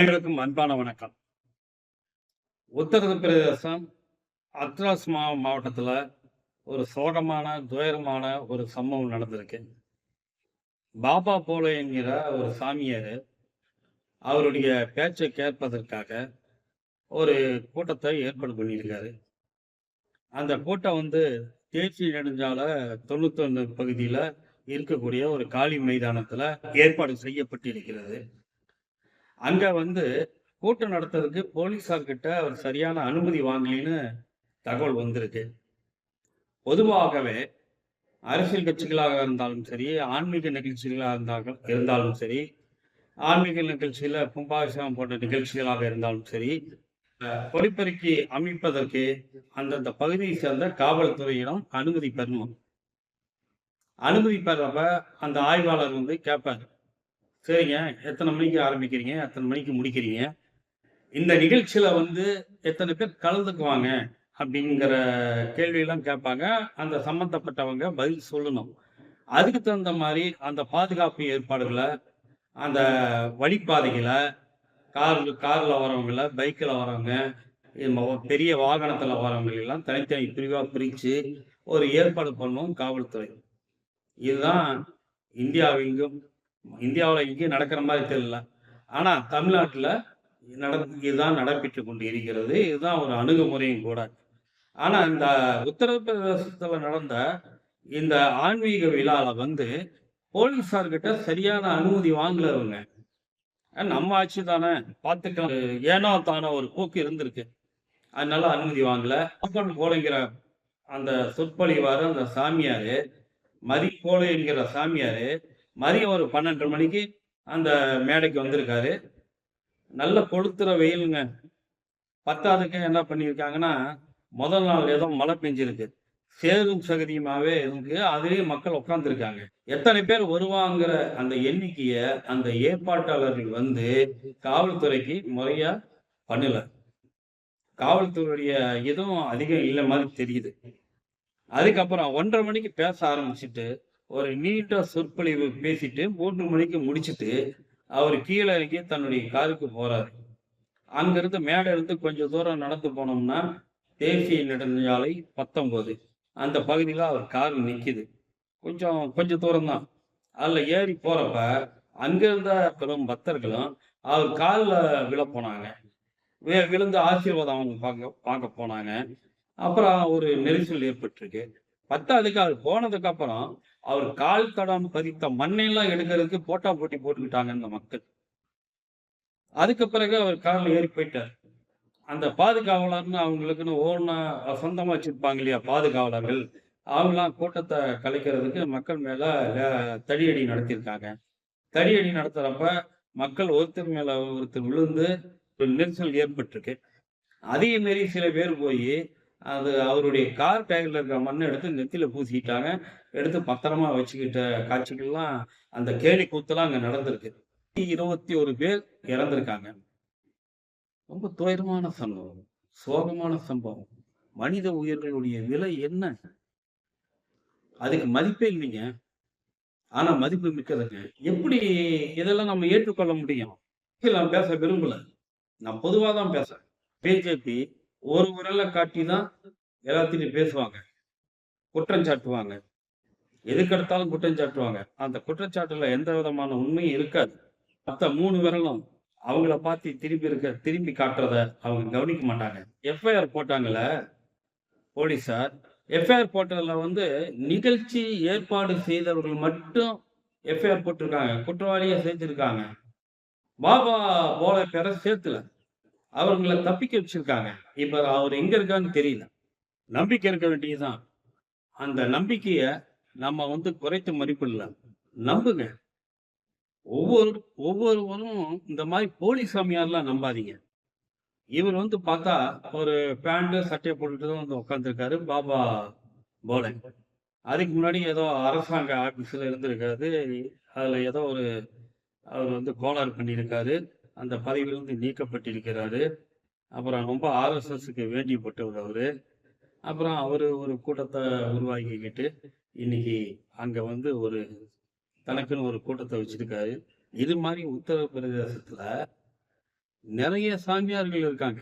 அனைவருக்கும் அன்பான வணக்கம். உத்தரப்பிரதேசம் அத்ராஸ் மா மாவட்டத்தில் ஒரு சோகமான துயரமான ஒரு சம்பவம் நடந்திருக்கு. பாபா போல என்கிற ஒரு சாமியார் அவருடைய பேச்சை கேட்பதற்காக ஒரு கூட்டத்தை ஏற்பாடு பண்ணியிருக்காரு. அந்த கூட்டம் வந்து தேசிய நெடுஞ்சால தொண்ணூத்தொன்று பகுதியில் இருக்கக்கூடிய ஒரு காலி மைதானத்தில் ஏற்பாடு செய்யப்பட்டிருக்கிறது. அங்க வந்து கூட்டம் நடத்துறதுக்கு போலீசார்கிட்ட அவர் சரியான அனுமதி வாங்கலின்னு தகவல் வந்திருக்கு. பொதுவாகவே அரசியல் கட்சிகளாக இருந்தாலும் சரி ஆன்மீக நிகழ்ச்சிகளாக இருந்தாலும் இருந்தாலும் சரி ஆன்மீக நிகழ்ச்சியில கும்பாபிஷேகம் போன்ற நிகழ்ச்சிகளாக இருந்தாலும் சரி அஹ், ஒலிபெருக்கி அமைப்பதற்கு அந்தந்த பகுதியை சேர்ந்த காவல்துறையிடம் அனுமதி பெறணும். அனுமதி பெறப்ப அந்த ஆய்வாளர் வந்து கேட்பார் சரிங்க. எத்தனை மணிக்கு ஆரம்பிக்கிறீங்க? எத்தனை மணிக்கு முடிக்கிறீங்க? இந்த நிகழ்ச்சியில வந்து எத்தனை பேர் கலந்துக்குவாங்க அப்படிங்கிற கேள்வியெல்லாம் கேட்பாங்க. அந்த சம்பந்தப்பட்டவங்க பதில் சொல்லணும். அதுக்கு தகுந்த மாதிரி அந்த பாதுகாப்பு ஏற்பாடுகளை அந்த வழிப்பாதைகளை காரில் காரில் வரவங்கள பைக்கில் வரவங்க இது பெரிய வாகனத்தில் வரவங்களெல்லாம் தனித்தனி பிரிவாக பிரித்து ஒரு ஏற்பாடு பண்ணும் காவல்துறை. இதுதான் இந்தியாவெங்கும் இந்தியாவில் எங்கேயும் நடக்கிற மாதிரி தெரியல. ஆனால் தமிழ்நாட்டில் நட இதுதான் நடைபெற்று கொண்டு இருக்கிறது இதுதான் ஒரு அணுகுமுறையும் கூட. ஆனால் இந்த உத்தரப்பிரதேசத்தில் நடந்த இந்த ஆன்மீக விழாவில் வந்து போலீஸார்கிட்ட சரியான அனுமதி வாங்கலவங்க நம்ம ஆட்சி தானே பார்த்துக்கலாம் ஏனோ தானோ ஒரு போக்கு இருந்திருக்கு. அதனால அனுமதி வாங்கல. அப்பன் போலங்கிற அந்த சொற்பொழிவாரு அந்த சாமியாரு மதி போல என்கிற சாமியாரு மதியம் ஒரு பன்னெண்டு மணிக்கு அந்த மேடைக்கு வந்திருக்காரு. நல்ல கொளுத்துற வெயிலுங்க. பத்தாவதுக்கு என்ன பண்ணியிருக்காங்கன்னா முதல் நாள் ஏதோ மழை பெஞ்சிருக்கு. சேரும் சகதியுமாவே இருக்கு. அதுலேயும் மக்கள் உட்காந்துருக்காங்க எத்தனை பேர் வருவாங்கிற அந்த எண்ணிக்கைய அந்த ஏற்பாட்டாளர்கள் வந்து காவல்துறைக்கு முறையா பண்ணல. காவல்துறையுடைய இதுவும் அதிகம் இல்லை மாதிரி தெரியுது. அதுக்கப்புறம் ஒன்றரை மணிக்கு பேச ஆரம்பிச்சுட்டு ஒரு நீண்ட சொற்பொழிவு பேசிட்டு மூன்று மணிக்கு முடிச்சிட்டு அவர் கீழே இறங்கி தன்னுடைய காருக்கு போறாரு. அங்கிருந்து மேலே இருந்து கொஞ்சம் தூரம் நடந்து போனோம்னா தேசிய நெடுஞ்சாலை பத்தொம்போது அந்த பகுதியில் அவர் கார் நிற்கிது கொஞ்சம் கொஞ்சம் தூரம் தான் அதில் ஏறி போறப்ப அங்கிருந்த பெரும் பக்தர்களும் அவர் காலில் விழ போனாங்க. வி- விழுந்து ஆசீர்வாதம் அவங்க பார்க்க பார்க்க போனாங்க. அப்புறம் ஒரு நெரிசல் ஏற்பட்டிருக்கு. பத்தாவதுக்கு அவர் போனதுக்கப்புறம் அவர் கால் தடம் பதித்த மண்ணெல்லாம் எடுக்கிறதுக்கு போட்டா போட்டி போட்டுக்கிட்டாங்க இந்த மக்கள். அதுக்கு பிறகு அவர் காரில் ஏறி போயிட்டார். அந்த பாதுகாவலர்னு அவங்களுக்குன்னு ஓனா சொந்தமா வச்சிருப்பாங்க இல்லையா பாதுகாவலர்கள்? அவங்களாம் கூட்டத்தை கலைக்கிறதுக்கு மக்கள் மேல தடியடி நடத்தியிருக்காங்க. தடியடி நடத்துறப்ப மக்கள் ஒருத்தர் மேல ஒருத்தர் விழுந்து ஒரு நெரிசல் ஏற்பட்டிருக்கு. அதே மாரி சில பேர் போய் அது அவருடைய கார் டயர்ல இருக்கிற மண்ணை எடுத்து நெத்தியில பூசிக்கிட்டாங்க. எடுத்து பத்திரமா வச்சுக்கிட்ட காட்சிகள்லாம் அந்த கேலி கூத்தெல்லாம் அங்க நடந்திருக்கு. இருபத்தி ஒரு பேர் இறந்திருக்காங்க. ரொம்ப துயரமான சம்பவம். சோகமான சம்பவம். மனித உயிர்களுடைய விலை என்ன? அதுக்கு மதிப்பே இல்லைங்க. ஆனா மதிப்பு மிக்கதுங்க. எப்படி இதெல்லாம் நம்ம ஏற்றுக்கொள்ள முடியும்? நான் பேச விரும்பல. நான் பொதுவாக தான் பேசுறேன். பிஜேபி ஒரு விரலை காட்டி தான் எல்லாத்தையும் பேசுவாங்க. குற்றம் சாட்டுவாங்க. எதுக்கெடுத்தாலும் குற்றம் சாட்டுவாங்க. அந்த குற்றச்சாட்டுல எந்த விதமான உண்மையும் இருக்காது. மற்ற மூணு விரலும் அவங்கள பார்த்து திரும்பி இருக்க திரும்பி காட்டுறத அவங்க கவனிக்க மாட்டாங்க. எஃப்ஐஆர் போட்டாங்கல்ல போலீஸார் எஃப்ஐஆர் போட்டதுல வந்து நிகழ்ச்சி ஏற்பாடு செய்தவர்கள் மட்டும் எஃப்ஐஆர் போட்டிருக்காங்க. குற்றவாளியை சேர்த்திருக்காங்க. பாபா போல பேரை சேர்த்துல. அவங்களை தப்பிக்க வச்சிருக்காங்க. இப்ப அவர் எங்க இருக்கான்னு தெரியல. நம்பிக்கை இருக்க வேண்டியதுதான். அந்த நம்பிக்கைய நம்ம வந்து குறைத்து மதிப்பிடல நம்புங்க. ஒவ்வொரு ஒவ்வொருவரும் இந்த மாதிரி போலி சாமியார்லாம் நம்பாதீங்க. இவர் வந்து பார்த்தா ஒரு பேண்ட்டு சட்டையை போட்டுட்டு தான் வந்து உட்காந்துருக்காரு பாபா போல. அதுக்கு முன்னாடி ஏதோ அரசாங்க ஆஃபீஸில் இருந்திருக்காரு. அதில் ஏதோ ஒரு அவர் வந்து கோளாறு பண்ணியிருக்காரு. அந்த பதவியிலிருந்து நீக்கப்பட்டிருக்கிறாரு. அப்புறம் ரொம்ப ஆர்எஸ்எஸ்க்கு வேண்டிப்பட்டவர் அவர். அப்புறம் அவர் ஒரு கூட்டத்தை உருவாக்கிக்கிட்டு இன்னைக்கு அங்கே வந்து ஒரு தனக்குன்னு ஒரு கூட்டத்தை வச்சிருக்காரு. இது மாதிரி உத்தரப்பிரதேசத்தில் நிறைய சாமியார்கள் இருக்காங்க.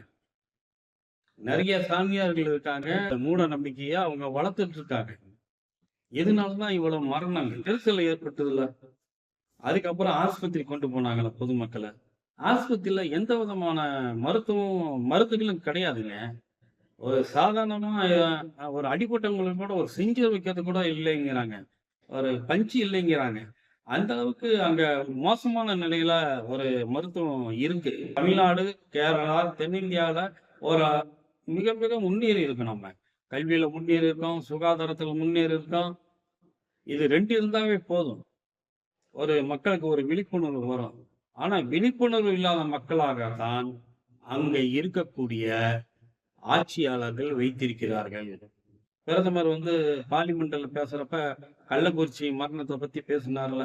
நிறைய சாமியார்கள் இருக்காங்க. மூட நம்பிக்கையை அவங்க வளர்த்துட்டு இருக்காங்க. எதனாலதான் இவ்வளவு மரணம் நெரிசல் ஏற்பட்டதுல. அதுக்கப்புறம் ஆஸ்பத்திரி கொண்டு போனாங்களா பொதுமக்களை. ஆஸ்பத்திரியில் எந்த விதமான மருத்துவம் மருந்துகளும் கிடையாதுங்க. ஒரு சாதாரணமாக ஒரு அடிப்பட்டவங்களுக்கு கூட ஒரு செஞ்சு வைக்கிறது கூட இல்லைங்கிறாங்க. ஒரு பஞ்சு இல்லைங்கிறாங்க. அந்த அளவுக்கு அங்க மோசமான நிலையில ஒரு மருத்துவம் இருக்கு. தமிழ்நாடு கேரளா தென்னிந்தியாவில் ஒரு மிக மிக முன்னேறி இருக்கு நம்ம. கல்வியில முன்னேறி இருக்கோம் சுகாதாரத்துல முன்னேறி இருக்கோம். இது ரெண்டு இருந்தாவே போதும். ஒரு மக்களுக்கு ஒரு விழிப்புணர்வு வரும். ஆனா விழிப்புணர்வு இல்லாத மக்களாகத்தான் அங்க இருக்கக்கூடிய ஆட்சியாளர்கள் வைத்திருக்கிறார்கள். பிரதமர் வந்து பார்லிமெண்ட்ல பேசுறப்ப கள்ளக்குறிச்சி மரணத்தை பத்தி பேசினார்ல.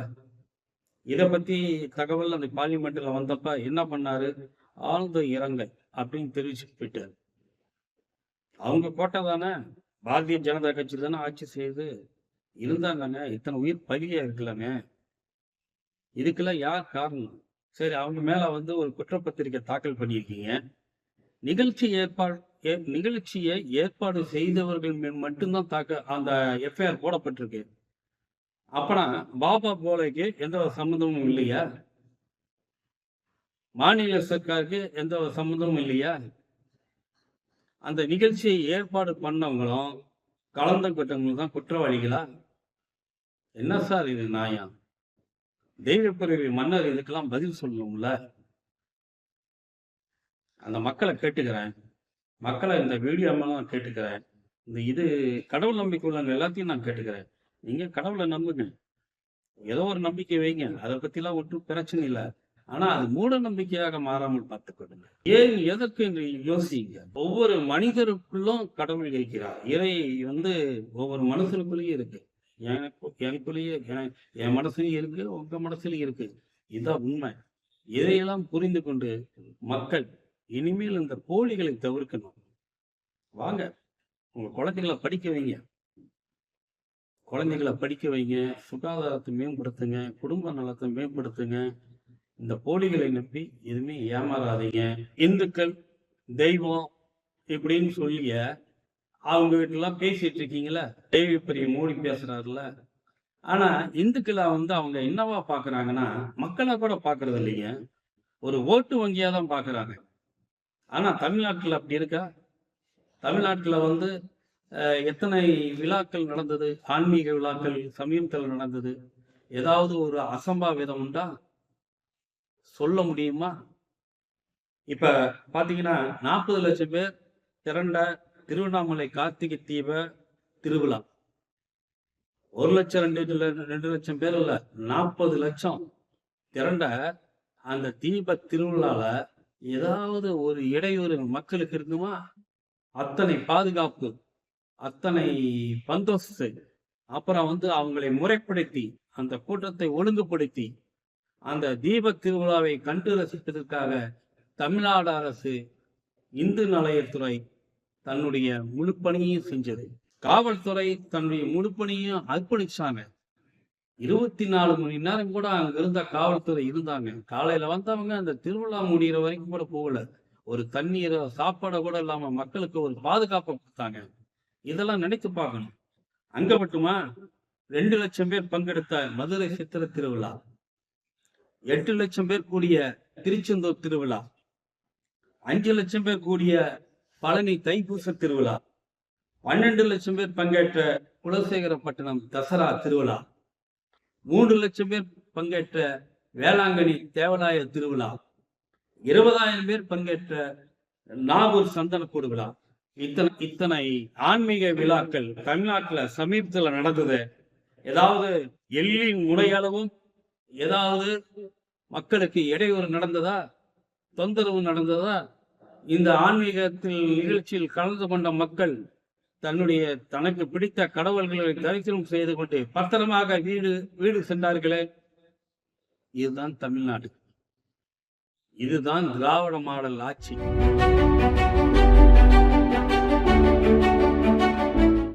இத பத்தி தகவல் அந்த பார்லிமெண்ட்ல வந்தப்ப என்ன பண்ணாரு? ஆழ்ந்த இரங்கல் அப்படின்னு தெரிவிச்சு போயிட்டாரு. அவங்க கோட்டை தானே பாரதிய ஜனதா கட்சி தானே ஆட்சி செய்து இருந்தாங்கங்க இத்தனை உயிர் பலியா இருக்கலாமே இதுக்கெல்லாம் யார் காரணம்? சரி அவங்க மேல வந்து ஒரு குற்றப்பத்திரிக்கை தாக்கல் பண்ணியிருக்கீங்க. நிகழ்ச்சி ஏற்பாடு ஏ- நிகழ்ச்சியை ஏற்பாடு செய்தவர்கள் மேல் மட்டும்தான் தாக்க அந்த எஃப்ஐஆர் போடப்பட்டிருக்கு. அப்பனா பாபா போலைக்கு எந்த ஒரு சம்மந்தமும் இல்லையா? மாநில சர்க்காருக்கு எந்த ஒரு சம்மந்தமும் இல்லையா? அந்த நிகழ்ச்சியை ஏற்பாடு பண்ணவங்களும் கலந்து கொண்டவங்களும் தான் குற்றவாளிகளா? என்ன சார் இது நியாயம்? தெய்வப்பிறவி மன்னர் இதுக்கெல்லாம் பதில் சொல்லணும்ல? அந்த மக்களை கேட்டுக்கிறேன். மக்களை இந்த வீடியோ மூலம் கேட்டுக்கிறேன். இந்த இது கடவுள் நம்பிக்கை உள்ளவங்க எல்லாத்தையும் நான் கேட்டுக்கிறேன். நீங்க கடவுளை நம்புங்க. ஏதோ ஒரு நம்பிக்கை வைங்க. அதை பத்திலாம் ஒன்றும் பிரச்சனை இல்லை. ஆனா அது மூட நம்பிக்கையாக மாறாமல் பார்த்துக்கொடுங்க ஏன் எதற்கு என்று யோசிங்க. ஒவ்வொரு மனிதருக்குள்ளும் கடவுள் இருக்கிறார். இறை வந்து ஒவ்வொரு மனுஷனுக்குள்ளேயும் இருக்கு. எனக்கு எனக்குள்ளேயே என் மனசுலயும் இருக்கு உங்க மனசுலயும் இருக்கு. இதுதான் உண்மை. இதையெல்லாம் புரிந்து கொண்டு மக்கள் இனிமேல் இந்த போலிகளை தவிர்க்கணும். வாங்க உங்க குழந்தைகளை படிக்க வைங்க. குழந்தைகளை படிக்க வைங்க சுகாதாரத்தை மேம்படுத்துங்க குடும்ப நலத்தை மேம்படுத்துங்க. இந்த போலிகளை நம்பி எதுவுமே ஏமாறாதீங்க. இந்துக்கள் தெய்வம் இப்படின்னு சொல்லிய அவங்க வீட்டுலாம் பேசிட்டு இருக்கீங்களா டேவி பெரிய மோடி பேசுறாருல ஆனா இந்துக்களை வந்து அவங்க என்னவா பாக்குறாங்கன்னா மக்களை கூட பாக்குறது இல்லைங்க. ஒரு ஓட்டு வங்கியா தான் பாக்குறாங்க. ஆனா தமிழ்நாட்டில் அப்படி இருக்கா? தமிழ்நாட்டுல வந்து எத்தனை விழாக்கள் நடந்தது? ஆன்மீக விழாக்கள் சமீபத்தில் நடந்தது. ஏதாவது ஒரு அசம்பாவிதம் உண்டா? சொல்ல முடியுமா? இப்ப பாத்தீங்கன்னா நாற்பது லட்சம் பேர் திரண்ட திருவண்ணாமலை கார்த்திகை தீப திருவிழா. ஒரு லட்சம் ரெண்டு ரெண்டு லட்சம் பேர் இல்ல நாற்பது லட்சம் திரண்ட அந்த தீப திருவிழால ஏதாவது ஒரு இடையூறு மக்களுக்கு இருக்குமா? அத்தனை பாதுகாப்பு அத்தனை பந்தோஸ்து அப்புறம் வந்து அவங்களை முறைப்படுத்தி அந்த கூட்டத்தை ஒழுங்குபடுத்தி அந்த தீப திருவிழாவை கண்டு ரசிப்பதற்காக தமிழ்நாடு அரசு இந்து நலயத்துறை தன்னுடைய முழு பணியையும் செஞ்சது. காவல்துறை தன்னுடைய முழு பணியையும் அர்ப்பணிச்சாங்க. இருபத்தி நாலு மணி நேரம் கூட அங்க இருந்த காவல்துறை இருந்தாங்க. காலையில வந்தவங்க அந்த திருவிழா முடிகிற வரைக்கும் கூட போகல. ஒரு தண்ணீரை சாப்பாடை கூட இல்லாம மக்களுக்கு ஒரு பாதுகாப்பை கொடுத்தாங்க. இதெல்லாம் நினைத்து பார்க்கணும். அங்க மட்டுமா? ரெண்டு லட்சம் பேர் பங்கெடுத்த மதுரை சித்திர திருவிழா. எட்டு லட்சம் பேர் கூடிய திருச்செந்தூர் திருவிழா. அஞ்சு லட்சம் பேர் கூடிய பழனி தைப்பூச திருவிழா. பன்னெண்டு லட்சம் பேர் பங்கேற்ற குலசேகரப்பட்டினம் தசரா திருவிழா. மூன்று லட்சம் பேர் பங்கேற்ற வேளாங்கண்ணி தேவலாய திருவிழா. இருபதாயிரம் பேர் பங்கேற்ற நாகூர் சந்தனக்கூடு விழா. இத்தனை இத்தனை ஆன்மீக விழாக்கள் தமிழ்நாட்டில் சமீபத்தில் நடந்தது. ஏதாவது எள்ளின் முனையளவும் ஏதாவது மக்களுக்கு இடையூறு நடந்ததா? தொந்தரவு நடந்ததா? இந்த ஆன்மீகத்தில் நிகழ்ச்சியில் கலந்து கொண்ட மக்கள் தன்னுடைய தனக்கு பிடித்த கடவுள்களை தரிசனம் செய்து கொண்டு பத்திரமாக வீடு வீடு சென்றார்களே. இதுதான் தமிழ்நாடு. இதுதான் திராவிட மாடல் ஆட்சி.